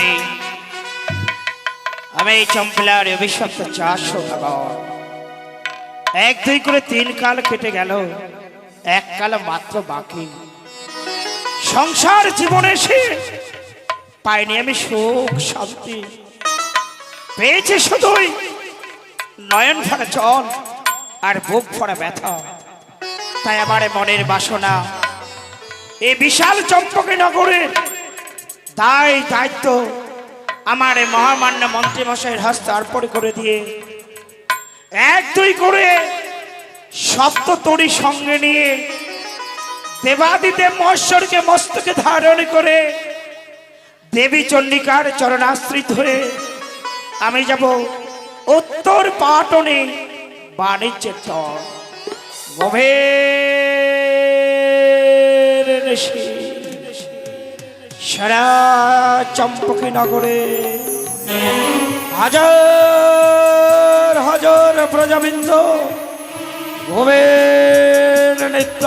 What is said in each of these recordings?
আমি আমি এই অভিশপ্ত চারশো ভাগবত এক, দুই করে তিন কাল কেটে গেল, এক কাল মাত্র বাকি। সংসার জীবনে সে পাইনি আমি সুখ, শান্তি। পেয়েছি শুধুই নয়ন ভরা জল আর বুক ভরা ব্যথা। তাই আমার মনের বাসনা, এই বিশাল চম্পকে নগরে তাই দায়িত্ব আমার এই মহামান্য মন্ত্রীমশাইয়ের হস্তে অর্পণ করে দিয়ে এক দুই করে সপ্ত তরি সঙ্গে নিয়ে দেবাদিদেব মহেশ্বরকে মস্তকে ধারণ করে দেবী চন্ডিকার চরণাশ্রিত হয়ে আমি যাব উত্তর পাটনে বাণিজ্যের চর গভীর সারা চম্পকি নগরে হাজার হাজার প্রজাবৃন্দ ঘুমের নৃত্য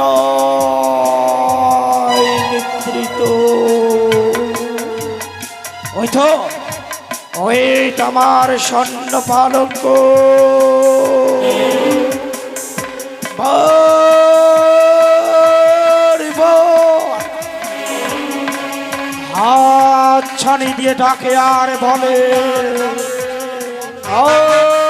নিদ্রিত। ওই তো, ওই তোমার স্বর্ণ পালক হাত ছানি দিয়ে ডাকে আর বলে। "ওই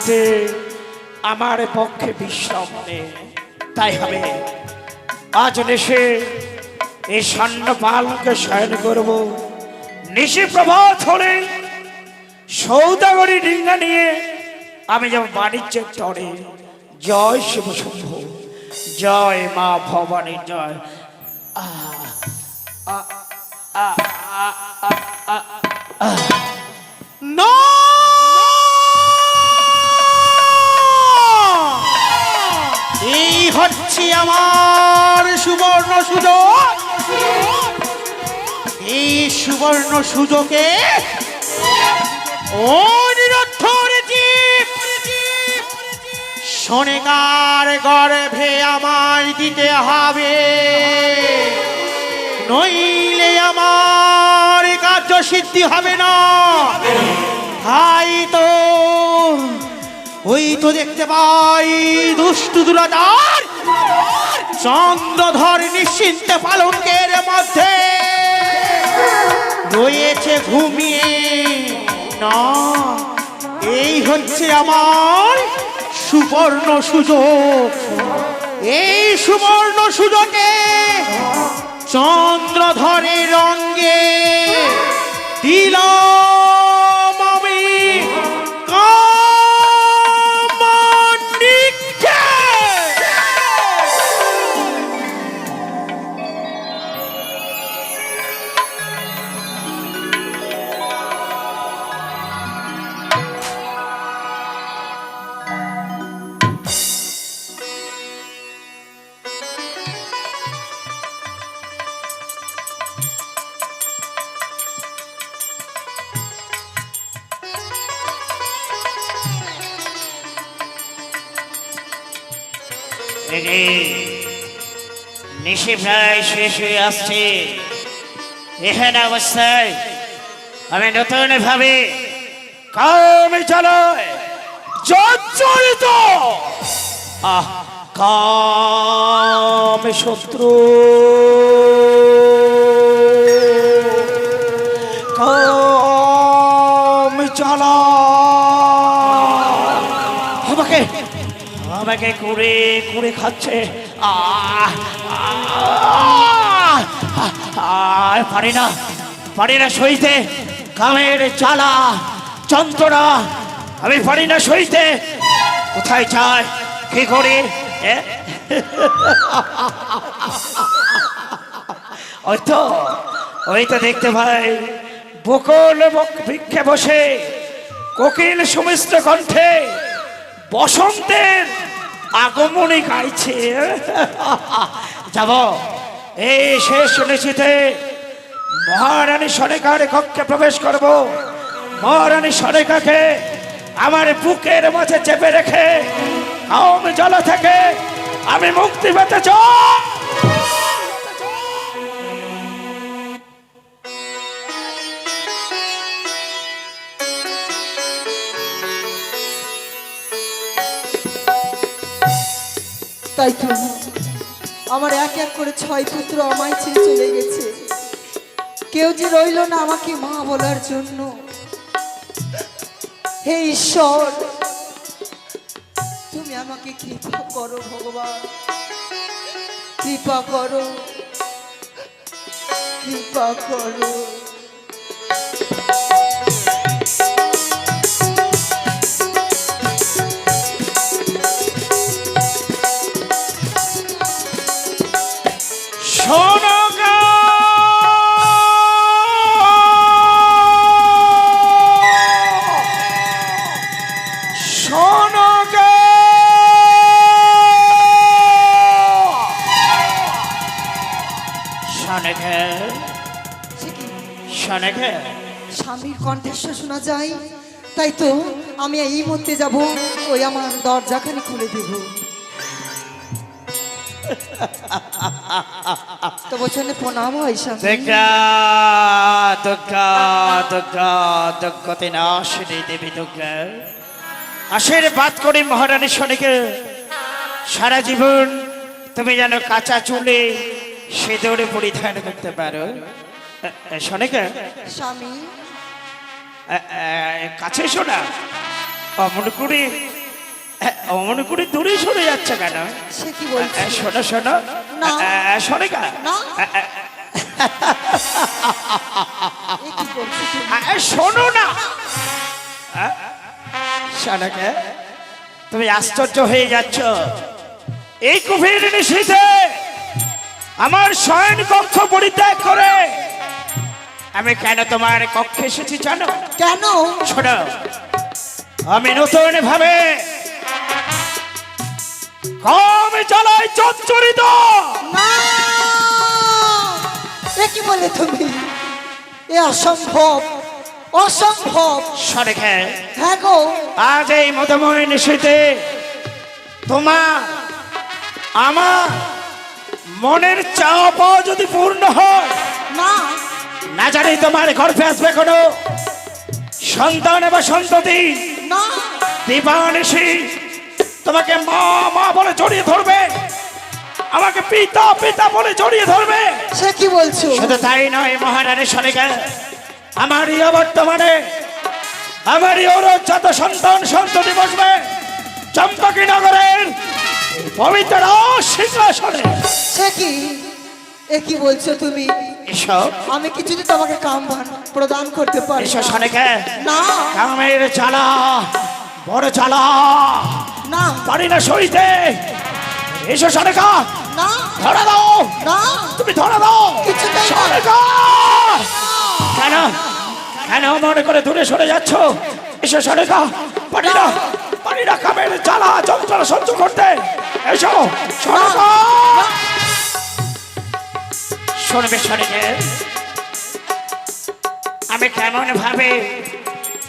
শান্তিতে আমার পক্ষে বিশ্রাম তাই হবে। আজ নেশে এই পালকে শয়ন করব। নিশি প্রভাত হলে সৌদাগরী ডিঙ্গা নিয়ে আমি যাব বাণিজ্যের তরে। জয় শিব শম্ভ। জয় মা ভবানী জয়। না হচ্ছে আমার সুবর্ণ সুযোগ। এই সুবর্ণ সুযোগে জীব গর্ভে আমায় দিতে হবে। নইলে আমার কার্য সিদ্ধি হবে না। তাই তো, ওই তো দেখতে পাই দুষ্টু দুরাদার চন্দ্রধর নিশ্চিন্তে পালঙ্কের মধ্যে রয়েছে ঘুমিয়ে। না, এই হচ্ছে আমার সুবর্ণ সুযোগ। এই সুবর্ণ সুযোগে চন্দ্রধরের রঙ্গে দিলাম নিশি প্রায় শেষ হয়ে আসছে। এখানে অবস্থায় আমি নতুন ভাবে কামে চালায় শত্রু আমাকে আমাকে কুড়ে কুড়ে খাচ্ছে। আহ, পারি না পারি না সইতে কামের জ্বালা যন্ত্রণা। আমি পারি না সইতে। কোথায় যায় কি করি? ওই তো ওই তো দেখতে ভাই বকল বক ভিক্ষে বসে কোকিল সুমিষ্ট কণ্ঠে বসন্তের আগমনে গাইছে। যাব। এই শেষ নিশ্চিতে মহারানী সরেকার কক্ষে প্রবেশ করব। মহারানী সরেকাকে আমার বুকের মাঝে চেপে রেখে কম জল থেকে আমি মুক্তি পেতে চাই। তাই তো। আমার এক এক করে ছয় পুত্র আমায় ছেড়ে চলে গেছে। কেউ যে রইল না আমাকে মা বলার জন্য। হে ঈশ্বর, তুমি আমাকে কৃপা করো ভগবান। কৃপা করো কৃপা করো। স্বামীর কণ্ঠস্বর শোনা যায়। তাই তো আমি এই মুহূর্তে যাব ওই আমার দরজাখানি খুলে দেব। তো বচনে প্রণাম হয় দেবী দুর্গা আশীর্বাদ করি মহারানী শনিকে সারা জীবন তুমি যেন কাঁচা চুলে সিঁদুরে পরিধান করতে পারো। শনিকে স্বামী কাছে শোনা। অমন করে অমন করে দূরে সরে যাচ্ছে কেন সে কি বলছে? শোনো শোনো। এ তুমি? শোনো না। শানাকে তুমি আশ্চর্য হয়ে যাচ্ছ। এই কুফির নিশীথে আমার শয়ন কক্ষ পরিত্যাগ করে আমি কেন তোমার কক্ষে এসেছি জানো? কেন? শোনো আমি নতুন ভাবে কম চালাই চচ্চরিত না! এ কি বলে তুমি? এ অসম্ভব অসম্ভব। সরেখে হ্যাঁ গো। আজ এই মধুময় নিশীতে তোমার আমার মনের চাওয়া পাওয়া যদি পূর্ণ হয় না। না জানি তোমার গর্ভে আসবে কোনো। সন্তান বা সন্ততি। না। দিবানিশি তোমাকে মা মা বলে জড়িয়ে ধরবে। আমাকে পিতা পিতা বলে জড়িয়ে ধরবে। সে কি বলছো? শুধু তাই নয় মহারানী সনিকা আমারই বর্তমানে আমারই ওর যত সন্তান সন্ততি বসবে চম্পাকি নগরের পবিত্র সিংহাসনে। সে কি? এ কি বলছো তুমি? এসব আমি কিছুতে তোমাকে কাম প্রদান করতে পারি। এসব না। না। কামের জ্বালা বড় জ্বালা না। পারি না সইতে। এসো সনিকা। না। ধরা দাও। না। তুমি ধরা দাও। সনিকা। কেন? কেন মনে করে দূরে সরে যাচ্ছ? এসো সরেকা পারি না। পারি না কামের জ্বালা যন্ত্রণা সহ্য করতে। এসো সরেকা শুনবে শরীরে আমি কেমন ভাবে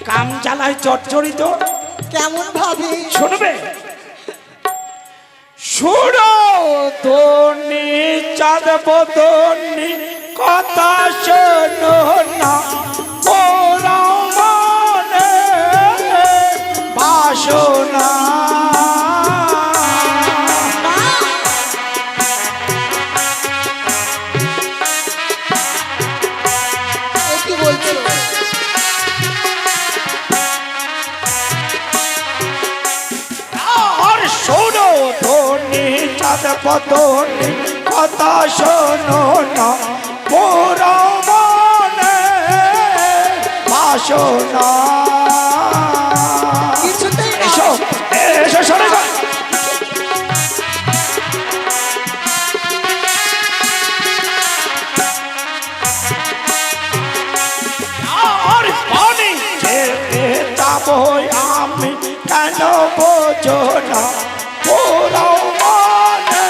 কাম জ্বালায় জর্জরিত? কেমন ভাবে? শুনবে? শুনো ধনি চাঁদ বদনি কথা শোনো। কেন বোঝো না পোড়াও মনে।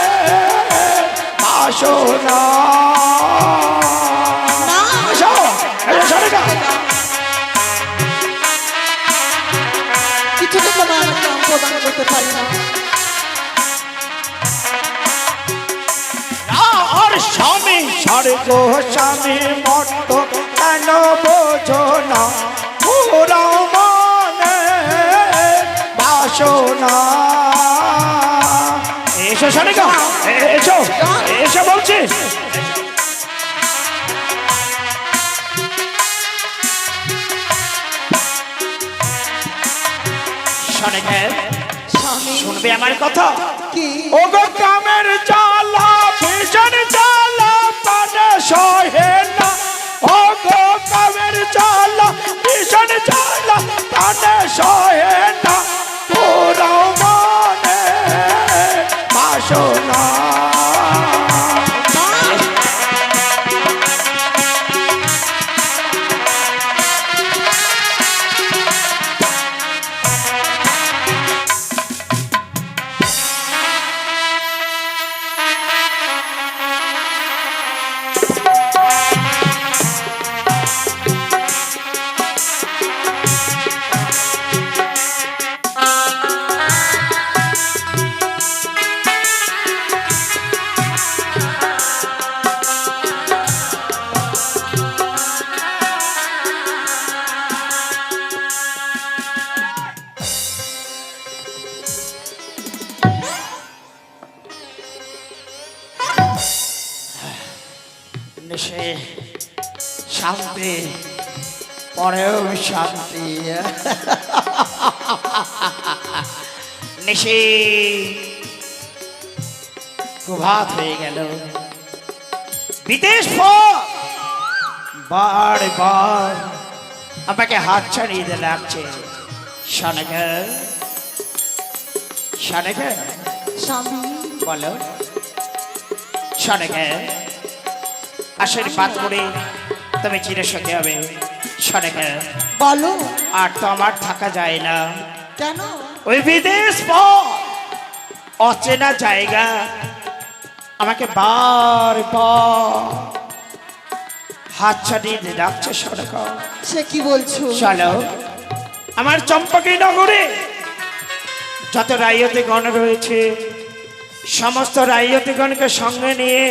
কিছুতে তোমার প্রদান করতে পারি না। আর স্বামী স্বর্গ স্বামী মত কেন বোঝো না? সনিকা এসো এসো বলছি। শুনবে আমার কথা? কি? ওগো কামের জ্বালা ভীষণ জ্বালা পানে সহে না। ওগো কামের জ্বালা ভীষণ পানে সহে নেশে প্রভাত হয়ে গেল। বিদেশ বার বার আমাকে হাত ছাড়িয়ে দিতে লাগছে শানগর স্বামী। বলো। শোনেকে আশীর্বাদ করে তুমি চিরে সতে হবে। শোনেকে বলো। আর তো আমার থাকা যায় না। কেন? ওই বিদেশ অচেনা জায়গা। আমাকে বার বার হাত ছাড়িয়ে ডাকছে সড়ক। সে কি বলছো? চলো। আমার চম্পকী নগরে যত রাইয়তি গণ রয়েছে সমস্ত রাইয়তিগণকে সঙ্গে নিয়ে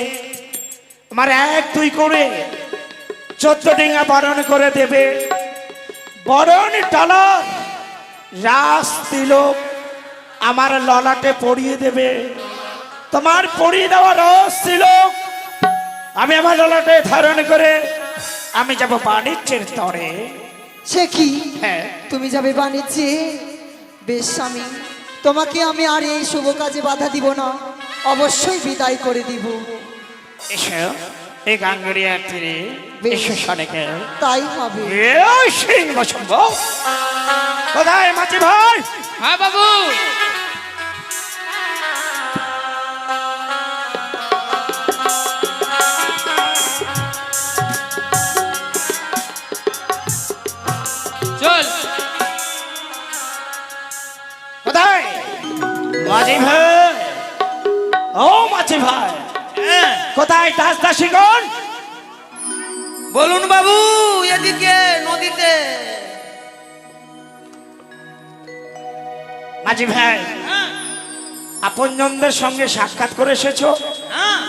আমার এক দুই করে চোদ্দ ডিঙা বরণ করে দেবে। বরণ ডালার রাস তিলক আমার ললাটে পরিয়ে দেবে। তোমার পরিয়ে দেওয়া রস তিলক আমি আমার ললাটে ধারণ করে আমি যাব বাণিজ্যের তরে। সে কি? হ্যাঁ। তুমি যাবে বাণিজ্যে? বেশ স্বামী তোমাকে আমি আর এই শুভ কাজে বাধা দিব না অবশ্যই বিদায় করে দিব। এসো। এই গাঙ্গুরিয়ার তীরে এসো সনেকে তাই হবে। সিংহ সম্ভব কোথায় মাঝি ভাই? হ্যাঁ বাবু। চল। কোথায়? মাঝি ভাই। ও মাঝি ভাই। কোথায় দাস দাসীগণ? বলুন বাবু এদিকে নদীতে। মাঝি ভাই হ্যাঁ, আপনজনদের সঙ্গে সাক্ষাৎ করে এসেছ? হ্যাঁ।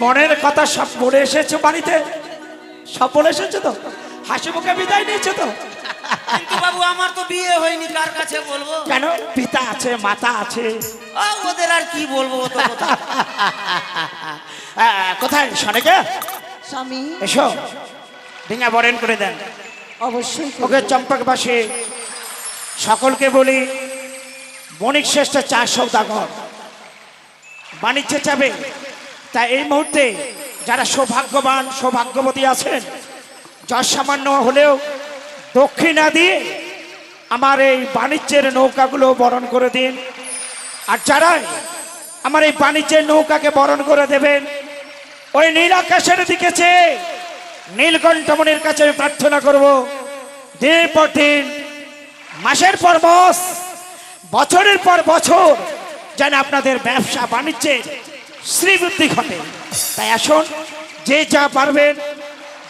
মনের কথা সব বলে এসেছ বাড়িতে? সব বলে এসেছ তো? হাসি মুখে বিদায় নিয়েছো তো? কিন্তু বাবু আমার তো বিয়ে হয়নি কার কাছে বলব? কেন? পিতা আছে মাতা আছে। ও, ওদের আর কি বলব ও তো কথা? আহ, কোথায়? সনেকে? স্বামী। এসো। ডিঙা বরেন করে দেন। অবশ্যই করব। ওকে চম্পকবাসী সকলকে বলি বণিক শ্রেষ্ঠ চা সৌদাগর। বাণিজ্য চাবে তা এই মুহূর্তে যারা সৌভাগ্যবান সৌভাগ্যবতী আছেন যা সামান্য হলেও দক্ষিণা দিয়ে আমার এই বাণিজ্যের নৌকাগুলো বরণ করে দিন। আর যারা আমার এই বাণিজ্যের নৌকাকে বরণ করে দেবেন, ওই নীল আকাশের দিকে চেয়ে নীলকণ্ঠমণির কাছে আমি প্রার্থনা করব, দিন পর দিন, মাসের পর মাস, বছরের পর বছর যেন আপনাদের ব্যবসা বাণিজ্যের শ্রীবৃদ্ধি ঘটে। তাই আসুন, যে যা পারবেন,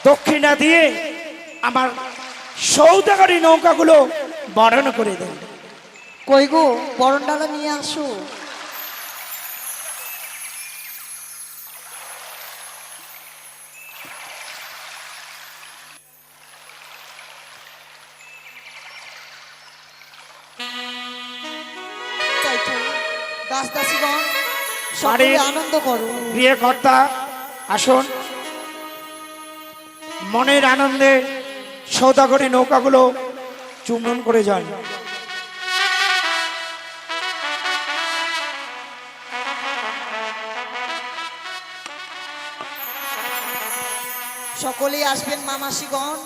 দক্ষিণা দিয়ে আমার সৌদাগরী নৌকাগুলো বরণ করে দেন। কই গো বরণ ডালা নিয়ে আসো। দাস দাসীগণ সকলে আনন্দ করো। প্রিয় কর্তা আসুন। মনের আনন্দে সৌদাগরী নৌকাগুলো চুম্বন করে যান। সকলেই আসবেন মামাসিগণ।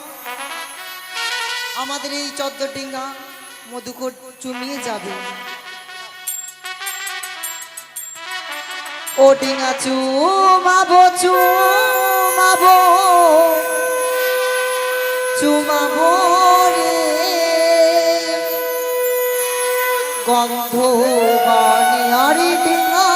আমাদের এই চদ্দডিঙ্গা মধুকর চুমিয়ে যাবে। ও ডিঙা চুমাবো চুমাবো। চুমাবো রে গন্ধ বানে আরে ডিঙা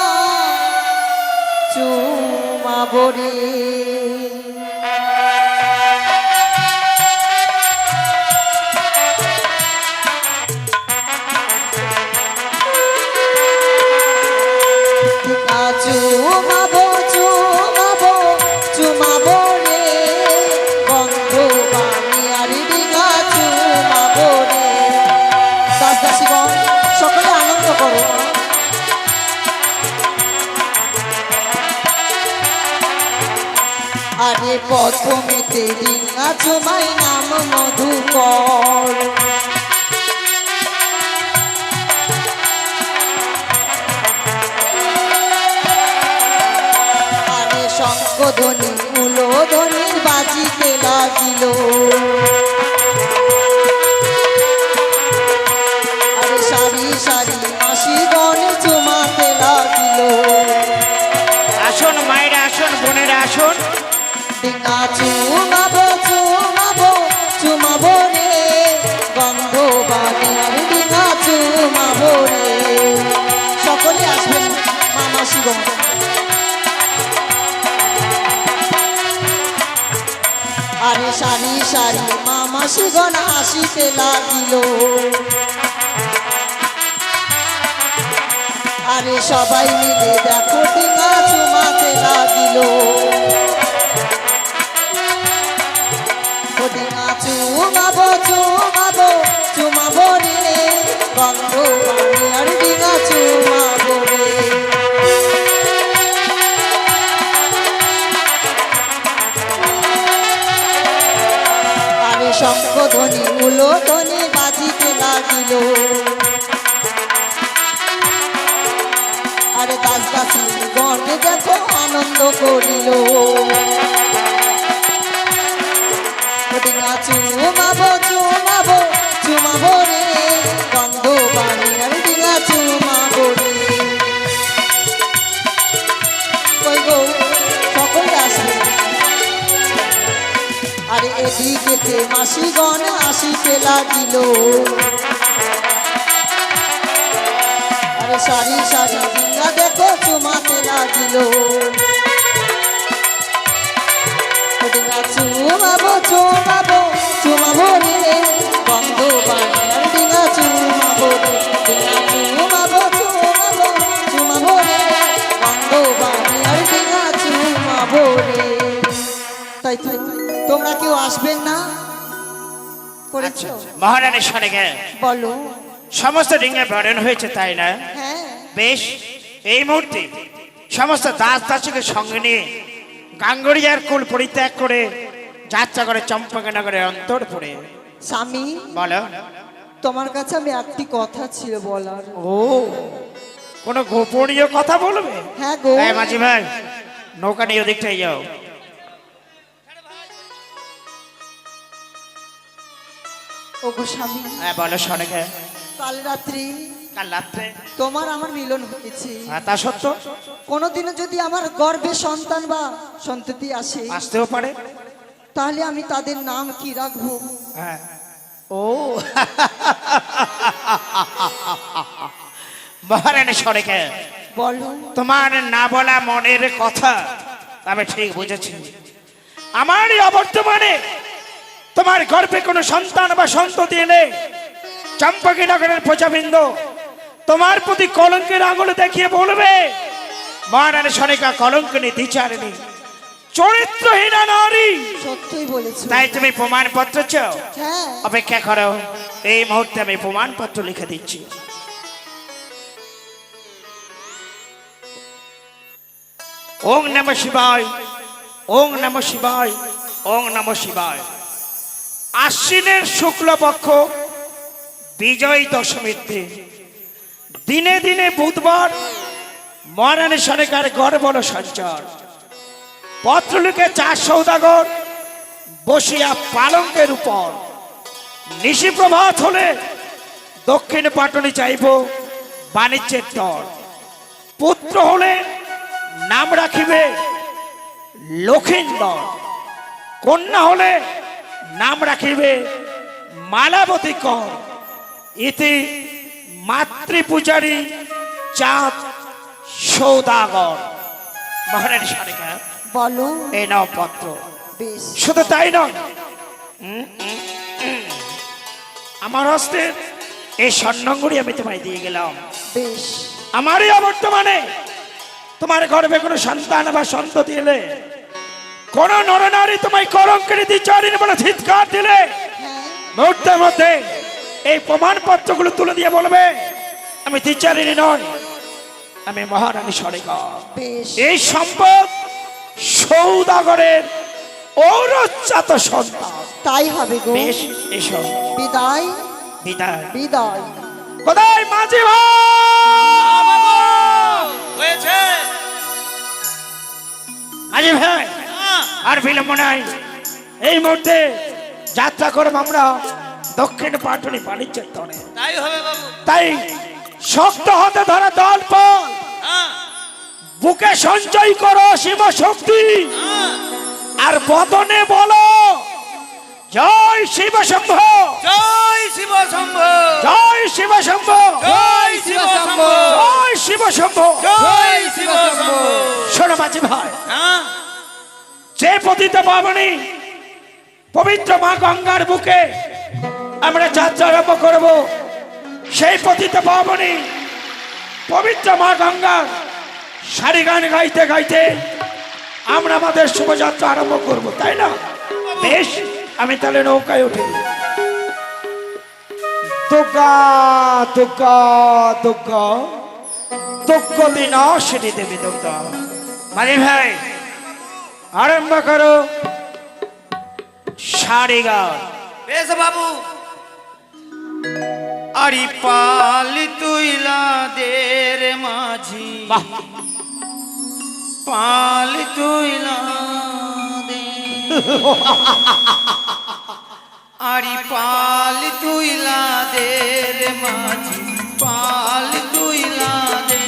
প্রথমেতে ডিঙা চুমাই নাম মধুকর। আরে শঙ্কধ্বনি উলো ধ্বনির বাজিতে লাগিল। ডিঙা চুমাবো চুমাবো চুমাবো রে। গন্ধ বানে আর ডিঙা চুমাবো রে। সকলে আরে সারি সারি মামা শিবন আসিতে লাগিল। আরে সবাই মিলে দেখো ডিঙা চুমাতে লাগিল। চুমাবো চুমাবো চুমাবো রে। বাণী আর ডিঙা চুমাবো রে। আরে শঙ্খ ধ্বনি উলো ধ্বনি বাজিতে লাগিল। আরে দাস দাসী গণ দেখো, আনন্দ করিল। গন্ধ বাণী আর ডিঙা চুমাবো রে। কই গো, সকলে আসবে। আরে এদিকেতে মাসিগণ আসিতে লাগিল। দেখো চুমাতে লাগিল। চুমাবো চুমাবো চুমাবো রে। বন্ধ বানার ডিঙা চুমাবো ডিঙা চুমাবো চুমাবো চুমাবো রে। বন্ধ বানার ডিঙা চুমাবো রে। তাই তো তোমরা কেউ আসবেন না? করেছ? মহারানী সরে গে। বলো। সমস্ত ডিঙে বরণ হয়েছে তাই না? হ্যাঁ। বেশ এই মুহূর্তে সমস্ত দাস দাসীকে সঙ্গে নিয়ে গাঙ্গড়িয়ার কুল পরিত্যাগ করে যাত্রা করে চম্পকনগরের অন্তরপুরে স্বামী বলো। তোমার কাছে আমি একটি কথা ছিল বলার। ও কোনো গোপনীয় কথা বলবে? হ্যাঁ গো। এই মাঝি ভাই নৌকা নিয়ে ওদিকটাই যাও। ও গো স্বামী হ্যাঁ বলো সরে কাল রাত্রি কাল রাত্রে? তোমার আমার মিলন হয়েছে। হ্যাঁ, তা সত্য। কোনোদিনও যদি আমার গর্ভে সন্তান বা সন্ততি আসে আসতেও পারে। তাহলে আমি তাদের নাম কি রাখব? হ্যাঁ। ও। মহারানী সরেকে বলো। তোমার না বলা মনের কথা আমি ঠিক বুঝেছি। আমার অবর্তমানে তোমার গর্ভে কোনো সন্তান বা সন্ততি এলে চম্পাকি নগরের প্রজাবৃন্দ তোমার প্রতি কলঙ্কের আঙুল দেখিয়ে বলবে মহারানী সরেকা কলঙ্কিনী দ্বিচারিণী চরিত্রহীনা নারী। সত্যই বলেছ। তাই তুমি প্রমাণপত্র চাও? হ্যাঁ। অপেক্ষা করো এই মুহূর্তে আমি প্রমাণপত্র লিখে দিচ্ছি। ওং নম শিবায় ওং নম শিবায় ওং নম শিবায়। আশ্বিনের শুক্লপক্ষ বিজয় দশমীর দিন। দিনে দিনে বুধবার মহারানী সরকার গড় বড় পত্রলিখে চার সৌদাগর বসিয়া পালঙ্কের উপর। নিশি প্রভাত হলে দক্ষিণ পাটনে চাইব বাণিজ্যের তর। পুত্র হলে নাম রাখিবে লক্ষিন্দর। কন্যা হলে নাম রাখিবে মালাবতী কর। ইতি মাতৃপূজারী চাঁদ সৌদাগর। মহারানী সারিকা বলো। নাও পত্র। বেশ। শুধু তাই নয়। আমার হস্তে এই স্বর্ণঙ্গুড়ি আমি তোমায় দিয়ে গেলাম। বেশ। আমারই অবর্তমানে তোমার গর্ভে কোনো সন্তান বা সন্ততি এলে কোন নরনারী তোমায় বলে চিৎকার দিলে হ্যাঁ। মুহূর্তের মধ্যে এই প্রমাণপত্রগুলো তুলে দিয়ে বলবে আমি দ্বিচারিণী নয় আমি মহারানী বেশ। এই সম্পদ সৌদাগরের ঔরজাত সন্তান। তাই হবে গো। বেশ এসো। বিদায়। বিদায়। বিদায়। কোথায় মাঝি হয়েছে। মাঝি ভাই হ্যাঁ, আর বিলম্ব নাই। এই মুহূর্তে যাত্রা করব আমরা দক্ষিণ পাটনি বাণিজ্যের তরে তাই হবে বাবু। তাই শক্ত হতে ধরা দল পল হ্যাঁ, বুকে সঞ্চয় করো শিব শক্তি। আর বদনে বলো জয় শিব শম্ভ জয় শিব শম্ভ জয় শিব শম্ভ জয় শিব শম্ভ জয় শিব শম্ভ জয় শিব শম্ভ শোনো মাঝি ভাই হ্যাঁ। যে পতিত পাবনি পবিত্র মা গঙ্গার বুকে আমরা যাত্রা আরম্ভ করব সেই পতিত পাবনি পবিত্র মা গঙ্গার সারি গান গাইতে গাইতে আমরা আমাদের শুভযাত্রা আরম্ভ করব তাই না? বেশ আমি তাহলে নৌকায় উঠে দুর্গা দুর্গা দুর্গা দুঃখ বিনাশিনী দেবী দুর্গা মানে ভাই আরম্ভ করো। সারি গান বেশ বাবু। আরি পাল তুইলা দের মাঝি। বাহ। পাল তুইলা দে। আরি পাল তুইলা দের মাঝি পাল তুইলা দে।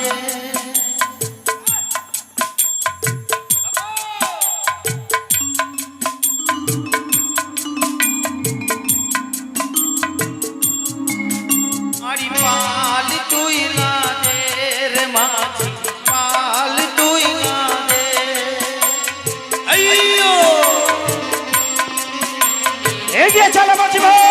এগিয়ে চলো মাঝি ভাই